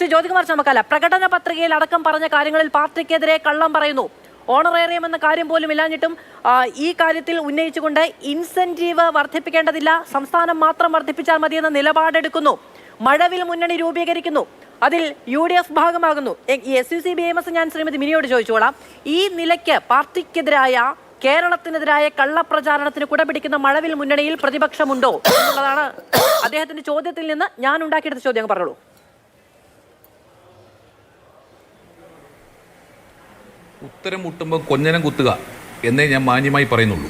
ശ്രീ ജ്യോതികുമാർ ചമക്കാല. പ്രകടന പത്രികയിൽ അടക്കം പറഞ്ഞ കാര്യങ്ങളിൽ പാർട്ടിക്കെതിരെ കള്ളം പറയുന്നു. ഓണറേറിയം എന്ന കാര്യം പോലും ഇല്ലാഞ്ഞിട്ടും ഈ കാര്യത്തിൽ ഉന്നയിച്ചുകൊണ്ട് ഇൻസെന്റീവ് വർദ്ധിപ്പിക്കേണ്ടതില്ല. സംസ്ഥാനം മാത്രം വർദ്ധിപ്പിച്ചാൽ മതിയെന്ന നിലപാടെടുക്കുന്നു. മഴവിൽ മുന്നണി രൂപീകരിക്കുന്നു. അതിൽ U D F ഭാഗമാകുന്നു S U C B M S ഞാൻ ശ്രീമതി മിനിയോട് ചോദിച്ചോളാം ഈ നിലയ്ക്ക് പാർട്ടിക്കെതിരായ കേരളത്തിനെതിരായ കള്ളപ്രചാരണത്തിന് കുടപിടിക്കുന്ന മഴവിൽ മുന്നണിയിൽ പ്രതിപക്ഷമുണ്ടോ എന്നുള്ളതാണ് അദ്ദേഹത്തിന്റെ ചോദ്യത്തിൽ നിന്ന് ഞാൻ ഉണ്ടാക്കിയെടുത്ത ചോദ്യം. പറഞ്ഞോളൂ. ഉത്തരം മുട്ടുമ്പോൾ കൊഞ്ഞനം കുത്തുക എന്നേ ഞാൻ മാന്യമായി പറയുന്നുള്ളൂ.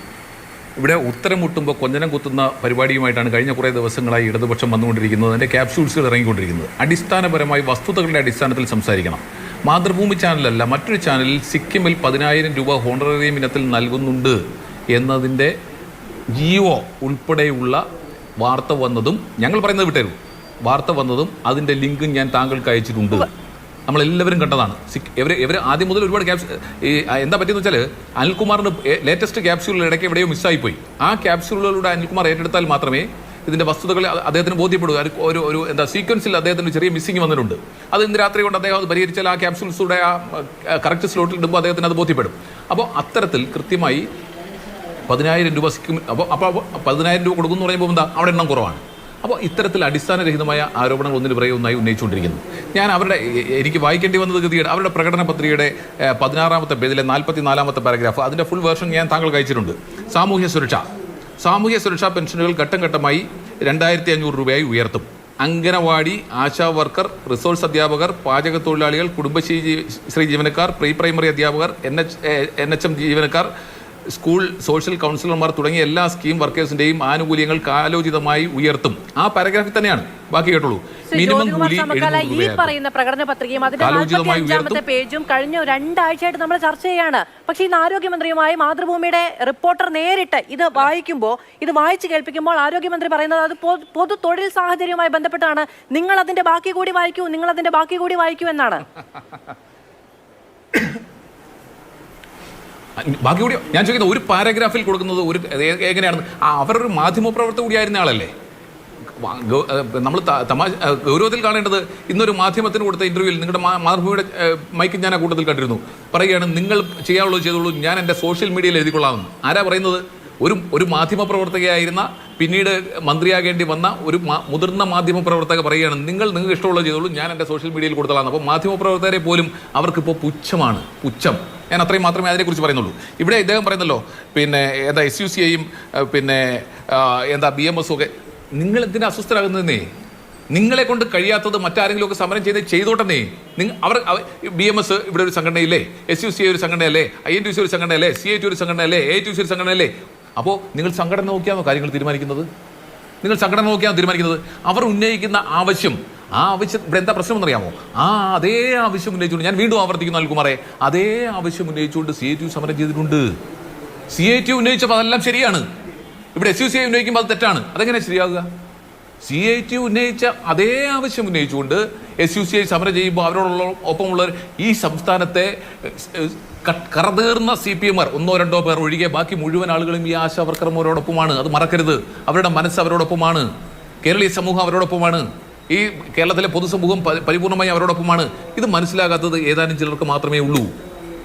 ഇവിടെ ഉത്തരം മുട്ടുമ്പോൾ കൊഞ്ഞനം കുത്തുന്ന പരിപാടിയുമായിട്ടാണ് കഴിഞ്ഞ കുറേ ദിവസങ്ങളായി ഇടതുപക്ഷം വന്നുകൊണ്ടിരിക്കുന്നത്. അതിന്റെ ക്യാപ്സ്യൂൾസുകൾ ഇറങ്ങിക്കൊണ്ടിരിക്കുന്നത്. അടിസ്ഥാനപരമായി വസ്തുതകളുടെ അടിസ്ഥാനത്തിൽ സംസാരിക്കണം. മാതൃഭൂമി ചാനലല്ല മറ്റൊരു ചാനലിൽ സിക്കിമിൽ പതിനായിരം രൂപ ഹോണറേറിയം ഇനത്തിൽ നൽകുന്നുണ്ട് എന്നതിന്റെ ജിയോ ഉൾപ്പെടെയുള്ള വാർത്ത വന്നതും ഞങ്ങൾ പറയുന്നത് വിട്ടേരും. വാർത്ത വന്നതും അതിന്റെ ലിങ്കും ഞാൻ താങ്കൾക്ക് അയച്ചിട്ടുണ്ട്. നമ്മളെല്ലാവരും കണ്ടതാണ്. ഇവർ ഇവർ ആദ്യം മുതൽ ഒരുപാട് ക്യാപ്സ് എന്താ പറ്റിയെന്ന് വെച്ചാൽ അനിൽകുമാറിന്റെ ലേറ്റസ്റ്റ് ക്യാപ്സ്യൂളിൽ ഇടയ്ക്ക് എവിടെയോ മിസ്സായിപ്പോയി ആ ക്യാപ്സ്യൂളുകളിലൂടെ അനിൽകുമാർ ഏറ്റെടുത്താൽ മാത്രമേ ഇതിന്റെ വസ്തുതകൾ അദ്ദേഹത്തിന് ബോധ്യപ്പെടുക ഒരു ഒരു എന്താ സീക്വൻസിൽ അദ്ദേഹത്തിന് ചെറിയ മിസ്സിങ് വന്നിട്ടുണ്ട്. അത് ഇന്ന് രാത്രി കൊണ്ട് അദ്ദേഹം അത് പരിഹരിച്ചാൽ ആ ക്യാപ്സ്യൂൾസുടെ ആ കറക്റ്റ് സ്ലോട്ടിൽ ഇടുമ്പോൾ അദ്ദേഹത്തിന് അത് ബോധ്യപ്പെടും. അപ്പോൾ അത്തരത്തിൽ കൃത്യമായി പതിനായിരം രൂപ സിക്കിം അപ്പോൾ അപ്പോൾ പതിനായിരം രൂപ കൊടുക്കുന്നു പറയുമ്പോൾ എന്താ അവിടെ എണ്ണം കുറവാണ്. അപ്പോൾ ഇത്തരത്തിൽ അടിസ്ഥാനരഹിതമായ ആരോപണങ്ങൾ ഒന്നിന് പിറകെ ഒന്നായി ഉന്നയിച്ചുകൊണ്ടിരിക്കുന്നു. ഞാൻ അവരുടെ എനിക്ക് വായിക്കേണ്ടി വന്നത് ഗതിയുടെ അവരുടെ പ്രകടന പത്രികയുടെ പതിനാറാമത്തെ പേജിലെ നാൽപ്പത്തി നാലാമത്തെ പാരഗ്രാഫ് അതിന്റെ ഫുൾ വേർഷൻ ഞാൻ താങ്കൾ അയച്ചിട്ടുണ്ട് സാമൂഹ്യ സുരക്ഷ. സാമൂഹ്യ സുരക്ഷാ പെൻഷനുകൾ ഘട്ടം ഘട്ടമായി രണ്ടായിരത്തി അഞ്ഞൂറ് രൂപയായി ഉയർത്തും. അംഗനവാടി ആശാ വർക്കർ റിസോഴ്സ് അധ്യാപകർ പാചക തൊഴിലാളികൾ കുടുംബശ്രീ ജീവനക്കാർ പ്രീ പ്രൈമറി അധ്യാപകർ N H N H M ജീവനക്കാർ സ്കൂൾ സോഷ്യൽ കൗൺസിലർമാർ തുടങ്ങിയ എല്ലാ സ്കീം വർക്കേഴ്സിന്റെയും ആനുകൂല്യങ്ങൾ കാലോചിതമായി ഉയർത്തും. ആ പാരഗ്രാഫിൽ തന്നെയാണ്. ബാക്കി കേട്ടുള്ളൂ മിനിമം കൂലി ഈ പറയുന്ന പ്രകടന പത്രികയും അതിന്റെ പേജും കഴിഞ്ഞ രണ്ടാഴ്ചയായിട്ട് നമ്മൾ ചർച്ച ചെയ്യാണ്. പക്ഷേ ഇന്ന് ആരോഗ്യമന്ത്രിയുമായി മാതൃഭൂമിയുടെ റിപ്പോർട്ടർ നേരിട്ട് ഇത് വായിക്കുമ്പോൾ ഇത് വായിച്ചു കേൾപ്പിക്കുമ്പോൾ ആരോഗ്യമന്ത്രി പറയുന്നത് അത് പൊതു തൊഴിൽ സാഹചര്യവുമായി ബന്ധപ്പെട്ടാണ്. നിങ്ങൾ അതിന്റെ ബാക്കി കൂടി വായിക്കൂ നിങ്ങൾ അതിന്റെ ബാക്കി കൂടി വായിക്കൂ എന്നാണ്. ബാക്കി കൂടി ഞാൻ ചോദിക്കുന്നത് ഒരു പാരഗ്രാഫിൽ കൊടുക്കുന്നത് ഒരു എങ്ങനെയാണ് അവരൊരു മാധ്യമപ്രവർത്തക കൂടിയായിരുന്ന ആളല്ലേ? നമ്മൾ തമാശ ഗൗരവത്തിൽ കാണേണ്ടത് ഇന്നൊരു മാധ്യമത്തിന് കൊടുത്ത ഇന്റർവ്യൂവിൽ നിങ്ങളുടെ മാതൃഭൂമിയുടെ മൈക്ക് ഞാൻ ആ കൂട്ടത്തിൽ കണ്ടിരുന്നു. പറയുകയാണ് നിങ്ങൾ ചെയ്യാനുള്ളത് ചെയ്തോളൂ ഞാൻ എന്റെ സോഷ്യൽ മീഡിയയിൽ എഴുതിക്കൊള്ളാമെന്ന്. ആരാ പറയുന്നത്? ഒരു ഒരു മാധ്യമ പ്രവർത്തകയായിരുന്ന പിന്നീട് മന്ത്രിയാകേണ്ടി വന്ന ഒരു മുതിർന്ന മാധ്യമ പ്രവർത്തക പറയുകയാണ് നിങ്ങൾ നിങ്ങൾക്ക് ഇഷ്ടമുള്ള ചെയ്തോളൂ ഞാൻ എന്റെ സോഷ്യൽ മീഡിയയിൽ കൊടുത്തതാണ് അപ്പോൾ മാധ്യമ പ്രവർത്തകരെ പോലും അവർക്കിപ്പോൾ പുച്ഛമാണ് പുച്ഛം. ഞാൻ അത്രയും മാത്രമേ അതിനെക്കുറിച്ച് പറയുന്നുള്ളൂ. ഇവിടെ ഇദ്ദേഹം പറയുന്നല്ലോ പിന്നെ എന്താ എസ് യു സി ഐയും പിന്നെ എന്താ ബി എം എസും ഒക്കെ നിങ്ങൾ എന്തിനാ അസ്വസ്ഥരാകുന്നതെന്നേ? നിങ്ങളെ കൊണ്ട് കഴിയാത്തത് മറ്റാരെങ്കിലും ഒക്കെ സമരം ചെയ്ത് ചെയ്തോട്ടെന്നേ. നിങ്ങൾ അവർ ബി എം എസ് ഇവിടെ ഒരു സംഘടനയില്ലേ? എസ് യു സി ഒരു സംഘടനയല്ലേ? ഐ എൻ ടി സി ഒരു സംഘടനയല്ലേ? സി ഐ ടി ഒരു സംഘടനയല്ലേ? എ ടി സി ഒരു സംഘടനയല്ലേ? അപ്പോൾ നിങ്ങൾ സംഘടന നോക്കിയാണോ കാര്യങ്ങൾ തീരുമാനിക്കുന്നത്? നിങ്ങൾ സംഘടന നോക്കിയാണ് തീരുമാനിക്കുന്നത്? അവർ ഉന്നയിക്കുന്ന ആവശ്യം ആ ആവശ്യം ഇവിടെ എന്താ പ്രശ്നം എന്നറിയാമോ? ആ അതേ ആവശ്യം ഉന്നയിച്ചുകൊണ്ട് ഞാൻ വീണ്ടും ആവർത്തിക്കുന്നു അൽകുമാറെ അതേ ആവശ്യം ഉന്നയിച്ചുകൊണ്ട് സി ഐ ടി സമരം ചെയ്തിട്ടുണ്ട്. സി ഐ ടി ഉന്നയിച്ചപ്പോൾ അതെല്ലാം ശരിയാണ്. ഇവിടെ എസ് യു സി ഐ ഉന്നയിക്കുമ്പോൾ അത് തെറ്റാണ്. അതെങ്ങനെ ശരിയാകുക? സി ഐ ടി ഉന്നയിച്ച അതേ ആവശ്യം ഉന്നയിച്ചുകൊണ്ട് എസ് യു സി ഐ സമരം ചെയ്യുമ്പോൾ അവരോടുള്ള ഒപ്പമുള്ളവർ ഈ സംസ്ഥാനത്തെ കറതേർന്ന സി പി എമാർ ഒന്നോ രണ്ടോ പേർ ഒഴികെ ബാക്കി മുഴുവൻ ആളുകളും ഈ ആശാ വർക്കർമാരോടൊപ്പമാണ്. അത് മറക്കരുത്. അവരുടെ മനസ്സ് അവരോടൊപ്പമാണ്. കേരളീയ സമൂഹം അവരോടൊപ്പമാണ്. ഈ കേരളത്തിലെ പൊതുസമൂഹം പരിപൂർണമായി അവരോടൊപ്പമാണ്. ഇത് മനസ്സിലാകാത്തത് ഏതാനും ചിലർക്ക് മാത്രമേ ഉള്ളൂ.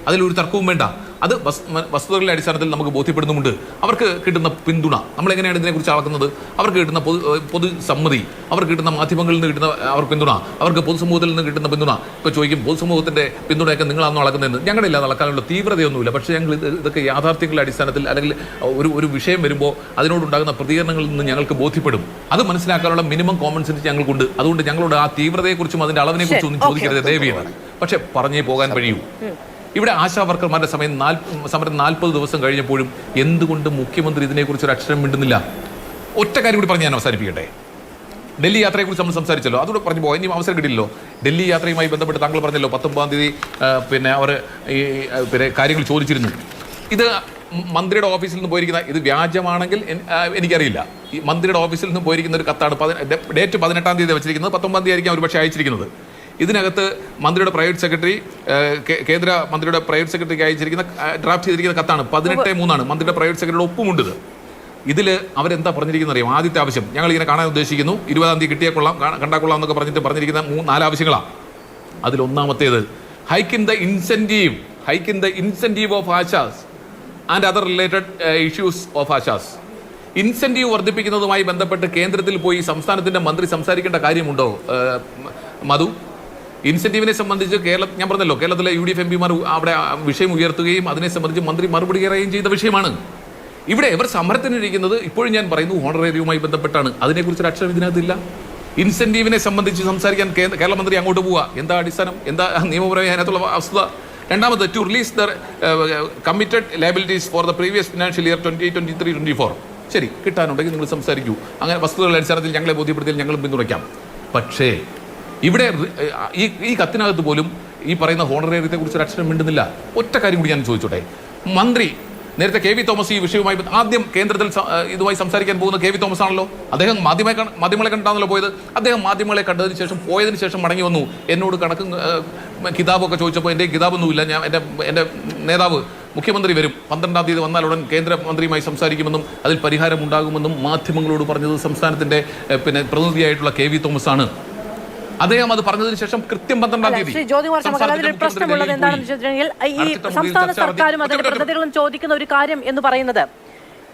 അതിലൊരു തർക്കവും വേണ്ട. അത് വസ്തുതകളുടെ അടിസ്ഥാനത്തിൽ നമുക്ക് ബോധ്യപ്പെടുന്നുമുണ്ട്. അവർക്ക് കിട്ടുന്ന പിന്തുണ നമ്മളെങ്ങനെയാണ് ഇതിനെക്കുറിച്ച് അളക്കുന്നത് അവർക്ക് കിട്ടുന്ന പൊതു പൊതുസമ്മതി അവർക്ക് കിട്ടുന്ന മാധ്യമങ്ങളിൽ നിന്ന് കിട്ടുന്ന അവർക്ക് പിന്തുണ അവർക്ക് പൊതുസമൂഹത്തിൽ നിന്ന് കിട്ടുന്ന പിന്തുണ. ഇപ്പോൾ ചോദിക്കും പൊതുസമൂഹത്തിന്റെ പിന്തുണയൊക്കെ നിങ്ങളാണോ അളക്കുന്നതെന്ന്? ഞങ്ങളുടെ ഇല്ലാതെ അളക്കാനുള്ള തീവ്രതയൊന്നുമില്ല. പക്ഷേ ഞങ്ങൾ ഇത് ഇതൊക്കെ യാഥാർത്ഥ്യങ്ങളുടെ അടിസ്ഥാനത്തിൽ അല്ലെങ്കിൽ ഒരു ഒരു വിഷയം വരുമ്പോൾ അതിനോടുണ്ടാകുന്ന പ്രതികരണങ്ങളിൽ നിന്ന് ഞങ്ങൾക്ക് ബോധ്യപ്പെടും. അത് മനസ്സിലാക്കാനുള്ള മിനിമം കോമൺ സെൻസ് ഞങ്ങൾക്കുണ്ട്. അതുകൊണ്ട് ഞങ്ങളോട് ആ തീവ്രതയെക്കുറിച്ചും അതിന്റെ അളവിനെക്കുറിച്ചും ഒന്നും ചോദിക്കരുത്. ദേവിയാണ്. പക്ഷെ പറഞ്ഞേ പോകാൻ കഴിയൂ. ഇവിടെ ആശാ വർക്കർമാരുടെ സമയം സമരം നാൽപ്പത് ദിവസം കഴിഞ്ഞപ്പോഴും എന്തുകൊണ്ട് മുഖ്യമന്ത്രി ഇതിനെക്കുറിച്ച് ഒരു അക്ഷരം മിണ്ടുന്നില്ല? ഒറ്റ കാര്യം കൂടി പറഞ്ഞ് ഞാൻ അവസാനിപ്പിക്കട്ടെ. ഡൽഹി യാത്രയെക്കുറിച്ച് നമ്മൾ സംസാരിച്ചല്ലോ. അതുകൂടെ പറഞ്ഞു പോകാം. ഇനി അവസരം കിട്ടില്ലല്ലോ ഡൽഹി യാത്രയുമായി ബന്ധപ്പെട്ട് താങ്കൾ പറഞ്ഞല്ലോ പത്തൊമ്പതാം തീയതി പിന്നെ അവർ ഈ പിന്നെ കാര്യങ്ങൾ ചോദിച്ചിരുന്നു. ഇത് മന്ത്രിയുടെ ഓഫീസിൽ നിന്ന് പോയിരിക്കുന്ന ഇത് വ്യാജമാണെങ്കിൽ എനിക്കറിയില്ല. ഈ മന്ത്രിയുടെ ഓഫീസിൽ നിന്ന് പോയിരിക്കുന്ന ഒരു കത്താണ് ഡേറ്റ് പതിനെട്ടാം തീയതി വെച്ചിരിക്കുന്നത്. പത്തൊമ്പതാം തീയതി ആയിരിക്കും ഒരുപക്ഷെ അയച്ചിരിക്കുന്നത്. ഇതിനകത്ത് മന്ത്രിയുടെ പ്രൈവറ്റ് സെക്രട്ടറി കേന്ദ്ര മന്ത്രിയുടെ പ്രൈവറ്റ് സെക്രട്ടറിക്ക് അയച്ചിരിക്കുന്ന ഡ്രാഫ്റ്റ് ചെയ്തിരിക്കുന്ന കത്താണ്. പതിനെട്ട് മൂന്നാണ്. മന്ത്രിയുടെ പ്രൈവറ്റ് സെക്രട്ടറിയുടെ ഒപ്പുമുണ്ട് ഇത്. ഇതിൽ അവരെന്താ പറഞ്ഞിരിക്കുന്നത് അറിയാം ആദ്യത്തെ ആവശ്യം. ഞങ്ങൾ ഇങ്ങനെ കാണാൻ ഉദ്ദേശിക്കുന്നു. ഇരുപതാം തീയതി കിട്ടിയാൽ കൊള്ളാം. കണ്ടാൽ കൊള്ളാം എന്നൊക്കെ പറഞ്ഞിട്ട് പറഞ്ഞിരിക്കുന്ന മൂന്ന് നാല് ആവശ്യങ്ങളാണ് അതിലൊന്നാമത്തേത് hike in the incentive hike in the incentive of ASHAs and other related issues of ASHAs incentive വർദ്ധിപ്പിക്കുന്നതുമായി ബന്ധപ്പെട്ട് കേന്ദ്രത്തിൽ പോയി സംസ്ഥാനത്തിന്റെ മന്ത്രി സംസാരിക്കേണ്ട കാര്യമുണ്ടോ? മധു? ഇൻസെന്റീവിനെ സംബന്ധിച്ച് കേരള ഞാൻ പറഞ്ഞല്ലോ കേരളത്തിലെ യു ഡി എഫ് എം പിമാർ അവിടെ വിഷയം ഉയർത്തുകയും അതിനെ സംബന്ധിച്ച് മന്ത്രി മറുപടി പറയുകയും ചെയ്ത വിഷയമാണ്. ഇവിടെ ഇവർ സമരത്തിനിരിക്കുന്നത് ഇപ്പോഴും ഞാൻ പറയുന്നു ഓണറേറിയവുമായി ബന്ധപ്പെട്ടാണ്. അതിനെക്കുറിച്ച് ഒരു അക്ഷരം ഇതിനകത്തില്ല. ഇൻസെന്റീവിനെ സംബന്ധിച്ച് സംസാരിക്കാൻ കേരള മന്ത്രി അങ്ങോട്ട് പോവുക എന്താ അടിസ്ഥാനം? എന്താ നിയമപരമായി അതിനകത്തുള്ള വസ്തുത രണ്ടാമത് to release the committed liabilities for the previous financial year twenty twenty three twenty four ശരി കിട്ടാനുണ്ടെങ്കിൽ നിങ്ങൾ സംസാരിക്കൂ. അങ്ങനെ വസ്തുതകളുടെ അടിസ്ഥാനത്തിൽ ഞങ്ങളെ ബോധ്യപ്പെടുത്തിയാൽ ഞങ്ങളും പിന്തുണയ്ക്കാം. പക്ഷേ ഇവിടെ ഈ ഈ കത്തിനകത്ത് പോലും ഈ പറയുന്ന ഹോണറേറിയത്തെ കുറിച്ച് ഒരു അക്ഷരം മിണ്ടുന്നില്ല. ഒറ്റ കാര്യം കൂടി ഞാൻ ചോദിച്ചോട്ടെ. മന്ത്രി നേരത്തെ കെ വി തോമസ് ഈ വിഷയവുമായി ആദ്യം കേന്ദ്രത്തിൽ ഇതുമായി സംസാരിക്കാൻ പോകുന്ന കെ വി തോമസ് ആണല്ലോ. അദ്ദേഹം മാധ്യമ മാധ്യമങ്ങളെ കണ്ടാണല്ലോ പോയത്. അദ്ദേഹം മാധ്യമങ്ങളെ കണ്ടതിന് ശേഷം പോയതിന് ശേഷം മടങ്ങി വന്നു. എന്നോട് കണക്ക് കിതാബൊക്കെ ചോദിച്ചപ്പോൾ എന്റെ കിതാബൊന്നുമില്ല. ഞാൻ എന്റെ എന്റെ നേതാവ് മുഖ്യമന്ത്രി വരും. പന്ത്രണ്ടാം തീയതി വന്നാൽ ഉടൻ കേന്ദ്രമന്ത്രിയുമായി സംസാരിക്കുമെന്നും അതിൽ പരിഹാരം ഉണ്ടാകുമെന്നും മാധ്യമങ്ങളോട് പറഞ്ഞത് സംസ്ഥാനത്തിന്റെ പിന്നെ പ്രതിനിധിയായിട്ടുള്ള കെ വി തോമസ് ആണ്. അദ്ദേഹം അത് പറഞ്ഞതിന് ശേഷം കൃത്യം പന്ത്രണ്ടാം തീയതി ശ്രീ ജ്യോതികുമാർ ചമക്കൽ സംസ്ഥാനത്തിന്റെ പ്രശ്നമുള്ളത് എന്താണെന്ന് വെച്ചിട്ടുണ്ടെങ്കിൽ ഈ സംസ്ഥാന സർക്കാരും അതിന്റെ ഒറ്റ പ്രതിനിധികളും ചോദിക്കുന്ന ഒരു കാര്യം എന്ന് പറയുന്നത്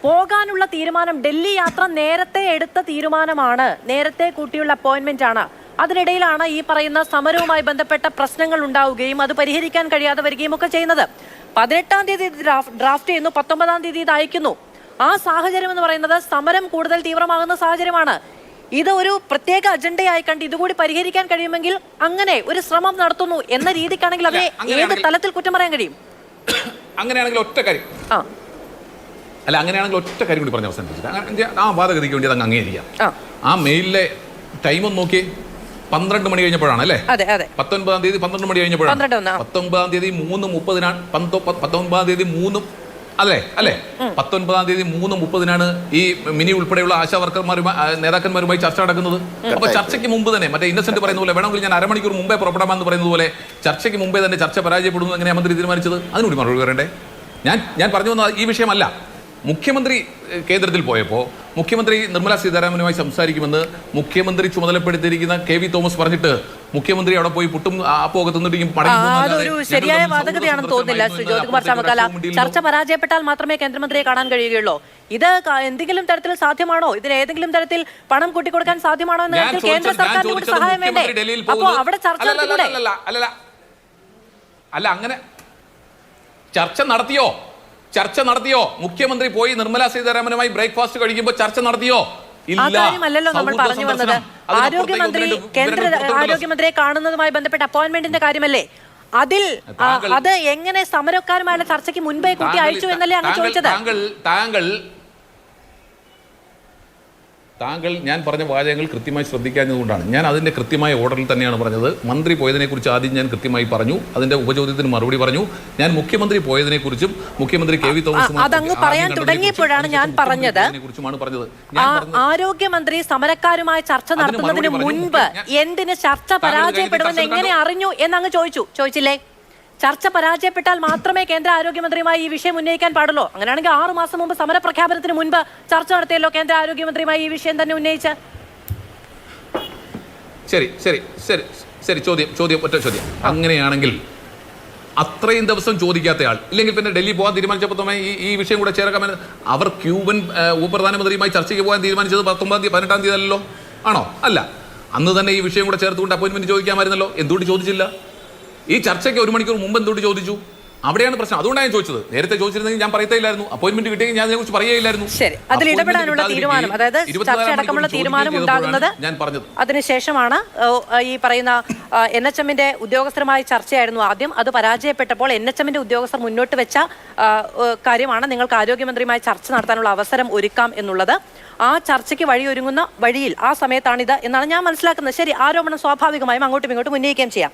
പോകാനുള്ള തീരുമാനം ഡൽഹി യാത്ര നേരത്തെ എടുത്ത തീരുമാനമാണ്. നേരത്തെ കൂട്ടിയുള്ള അപ്പോയിന്റ്മെന്റ് ആണ്. അതിനിടയിലാണ് ഈ പറയുന്ന സമരവുമായി ബന്ധപ്പെട്ട പ്രശ്നങ്ങൾ ഉണ്ടാവുകയും അത് പരിഹരിക്കാൻ കഴിയാതെ വരികയും ഒക്കെ ചെയ്യുന്നത്. പതിനെട്ടാം തീയതി ഡ്രാഫ്റ്റ് ചെയ്യുന്നു പത്തൊമ്പതാം തീയതി ഇത് അയക്കുന്നു. ആ സാഹചര്യം എന്ന് പറയുന്നത് സമരം കൂടുതൽ തീവ്രമാകുന്ന സാഹചര്യമാണ്. ഇത് ഒരു പ്രത്യേക അജണ്ടയായി കണ്ട് ഇതുകൂടി പരിഹരിക്കാൻ കഴിയുമെങ്കിൽ അങ്ങനെ ഒരു ശ്രമം നടത്തുന്നു എന്ന രീതിക്കാണെങ്കിൽ അതെ ഏത് തലത്തിൽ കുറ്റം പറയാൻ കഴിയും? അങ്ങനെയാണെങ്കിൽ ഒറ്റ കാര്യം. ആ. അല്ല അങ്ങനെയാണെങ്കിൽ ഒറ്റ കാര്യം കൂടി പറഞ്ഞ അവസാനിപ്പിച്ചിട്ട്. ആ വാദഗതിക്ക് വേണ്ടി അത് അങ്ങ് അംഗീകരിക്കാം. ആ. മെയിലിലെ ടൈം ഒന്ന് നോക്കി പന്ത്രണ്ട് മണി കഴിഞ്ഞപ്പോഴാണ് അല്ലേ? പത്തൊൻപതാം തീയതി പന്ത്രണ്ട് മണി കഴിഞ്ഞപ്പോഴാണ്. പത്തൊമ്പതാം. പത്തൊൻപതാം തീയതി മൂന്ന് മുപ്പതിനാണ്. പത്തൊമ്പതാം പത്തൊൻപതാം തീയതി മൂന്ന് അല്ലേ? അല്ലേ? പത്തൊൻപതാം തീയതി മൂന്ന് മുപ്പതിനാണ് ഈ മിനി ഉൾപ്പെടെയുള്ള ആശാ വർക്കർമാരുമായി നേതാക്കന്മാരുമായി ചർച്ച നടക്കുന്നത്. അപ്പൊ ചർച്ചയ്ക്ക് മുമ്പ് തന്നെ മറ്റേ ഇന്നസെന്റ് പറയുന്ന പോലെ വേണമെങ്കിൽ ഞാൻ അരമണിക്കൂർ മുമ്പേ പുറപ്പെടാമെന്ന് പറയുന്നത് പോലെ ചർച്ചയ്ക്ക് മുമ്പേ തന്നെ ചർച്ച പരാജയപ്പെടുന്നു എങ്ങനെയാണ് മന്ത്രി തീരുമാനിച്ചത്? അതിനുകൂടി മറുപടി പറയണ്ടേ? ഞാൻ ഞാൻ പറഞ്ഞു വന്ന ഈ വിഷയമല്ല. മുഖ്യമന്ത്രി കേന്ദ്രത്തിൽ പോയപ്പോൾ മുഖ്യമന്ത്രി നിർമ്മലാ സീതാരാമനുമായി സംസാരിക്കുമെന്ന് മുഖ്യമന്ത്രി ചുമതലപ്പെടുത്തിയിരിക്കുന്ന കെ വി തോമസ് പറഞ്ഞിട്ട് മുഖ്യമന്ത്രി അവിടെ പോയി പുട്ടും ആപ്പോകെ തിന്നിട്ടും ആ, മടങ്ങി അതൊരു ശരിയായ വാദഗതിയാണെന്ന് തോന്നുന്നില്ല ശ്രീ ജ്യോതികുമാർ ചാമക്കാല ചർച്ച പരാജയപ്പെട്ടാൽ മാത്രമേ കേന്ദ്രമന്ത്രിയെ കാണാൻ കഴിയുകയുള്ളൂ. ഇത് എന്തെങ്കിലും തരത്തിൽ സാധ്യമാണോ? ഇതിന് ഏതെങ്കിലും തരത്തിൽ പണം കൂട്ടിക്കൊടുക്കാൻ സാധ്യമാണോ എന്ന കാര്യത്തിൽ കേന്ദ്ര സർക്കാരിന് കൂടി സഹായം വേണ്ടേ? അപ്പോ അവിടെ ചർച്ച നടത്തിക്കൂടെ അല്ല അങ്ങനെ ചർച്ച നടത്തിയോ? ചർച്ച നടത്തിയോ? മുഖ്യമന്ത്രി പോയി നിർമ്മലാ സീതാരാമനുമായി ബ്രേക്ക്ഫാസ്റ്റ് കഴിക്കുമ്പോൾ ചർച്ച നടത്തിയോ? നമ്മൾ പറഞ്ഞു വന്നത്. ആരോഗ്യമന്ത്രി കേന്ദ്ര. ആരോഗ്യമന്ത്രിയെ കാണുന്നതുമായി ബന്ധപ്പെട്ട അപ്പോയിന്റ്മെന്റിന്റെ കാര്യമല്ലേ? അതിൽ അത് എങ്ങനെ സമരക്കാരുമായുള്ള ചർച്ചയ്ക്ക് മുൻപേ കൂട്ടി അയച്ചു എന്നല്ലേ അങ്ങ് ചോദിച്ചത്? താങ്കൾ താങ്കൾ താങ്കൾ ഞാൻ പറഞ്ഞ വാചകങ്ങൾ കൃത്യമായി ശ്രദ്ധിക്കാഞ്ഞതുകൊണ്ടാണ്. ഞാൻ അതിന്റെ കൃത്യമായ ഓർഡറിൽ തന്നെയാണ് പറഞ്ഞത്. മന്ത്രി പോയതിനെക്കുറിച്ച് ആദ്യം ഞാൻ കൃത്യമായി പറഞ്ഞു. അതിന്റെ ഉപചോദ്യത്തിന് മറുപടി പറഞ്ഞു. ഞാൻ മുഖ്യമന്ത്രി പോയതിനെക്കുറിച്ചും മുഖ്യമന്ത്രി കെ വി തോമസ് അതങ്ങ് പറയാൻ തുടങ്ങിയപ്പോഴാണ് ഞാൻ പറഞ്ഞത്. ആരോഗ്യമന്ത്രി സമരക്കാരുമായി ചർച്ച നടത്തുന്നതിന് മുൻപ് എന്തിന് ചർച്ച പരാജയപ്പെടുമെന്ന് എങ്ങനെ അറിഞ്ഞു അറിഞ്ഞു എന്നങ്ങ് ചോദിച്ചു. ചോദിച്ചില്ലേ? ചർച്ച പരാജയപ്പെട്ടാൽ മാത്രമേ കേന്ദ്ര ആരോഗ്യമന്ത്രിയുമായി ഈ വിഷയം ഉന്നയിക്കാൻ പാടുള്ളൂ. അങ്ങനെയാണെങ്കിൽ ആറു മാസം മുമ്പ് സമര പ്രഖ്യാപനത്തിന് മുൻപ് ചർച്ച നടത്തിയല്ലോ കേന്ദ്ര ആരോഗ്യമന്ത്രിയുമായി ഈ വിഷയം തന്നെ ഉന്നയിച്ച്? ശരി ശരി ശരി ശരി ചോദ്യം ചോദ്യം ഒറ്റ ചോദ്യം. അങ്ങനെയാണെങ്കിൽ അത്രയും ദിവസം ചോദിക്കാത്തയാൾ ഇല്ലെങ്കിൽ പിന്നെ ഡൽഹി പോകാൻ തീരുമാനിച്ചപ്പോൾ ഈ ഈ വിഷയം കൂടെ ചേർക്കാൻ അവർ ക്യൂബൻ ഉപപ്രധാനമന്ത്രിയുമായി ചർച്ചയ്ക്ക് പോകാൻ തീരുമാനിച്ചത് പത്തൊമ്പതാം തീയതി പതിനെട്ടാം തീയതി അല്ലല്ലോ? ആണോ? അല്ല. അന്ന് തന്നെ ഈ വിഷയം കൂടെ ചേർത്തുകൊണ്ട് അപ്പോയിൻമെന്റ് ചോദിക്കാമായിരുന്നല്ലോ എന്തുകൊണ്ട് ചോദിച്ചില്ല? ഈ ചർച്ചയ്ക്ക് ഒരു മണിക്കൂർ മുമ്പ് എന്തുകൊണ്ട് ചോദിച്ചു? അവിടെയാണ് പ്രശ്നം. അതുകൊണ്ടാണ് ഞാൻ ചോദിച്ചത്. നേരത്തെ ചോദിച്ചിരുന്നെങ്കിൽ ഞാൻ പറയത്തില്ലായിരുന്നു അപ്പോയിന്റ്മെന്റ് കിട്ടിയെങ്കിൽ ഞാൻ അതിനെക്കുറിച്ച് പറയുകയില്ലായിരുന്നു. ശരി. അതിൽ ഇടപെടാനുള്ള തീരുമാനം അതായത് ചർച്ച അടക്കമുള്ള തീരുമാനം ഉണ്ടാകുന്നത് ഞാൻ പറഞ്ഞത്. അതിനുശേഷമാണ് ഈ പറയുന്ന എൻ എച്ച് എമ്മിന്റെ ഉദ്യോഗസ്ഥരുമായി ചർച്ചയായിരുന്നു ആദ്യം. അത് പരാജയപ്പെട്ടപ്പോൾ എൻ എച്ച് എമ്മിന്റെ ഉദ്യോഗസ്ഥർ മുന്നോട്ട് വെച്ച കാര്യമാണ് നിങ്ങൾക്ക് ആരോഗ്യമന്ത്രിയുമായി ചർച്ച നടത്താനുള്ള അവസരം ഒരുക്കാം എന്നുള്ളത്. ആ ചർച്ചയ്ക്ക് വഴിയൊരുങ്ങുന്ന വഴിയിൽ ആ സമയത്താണിത് എന്നാണ് ഞാൻ മനസ്സിലാക്കുന്നത്. ശരി ആരോപണം സ്വാഭാവികമായും അങ്ങോട്ടും ഇങ്ങോട്ടും ഉന്നയിക്കുകയും ചെയ്യാം.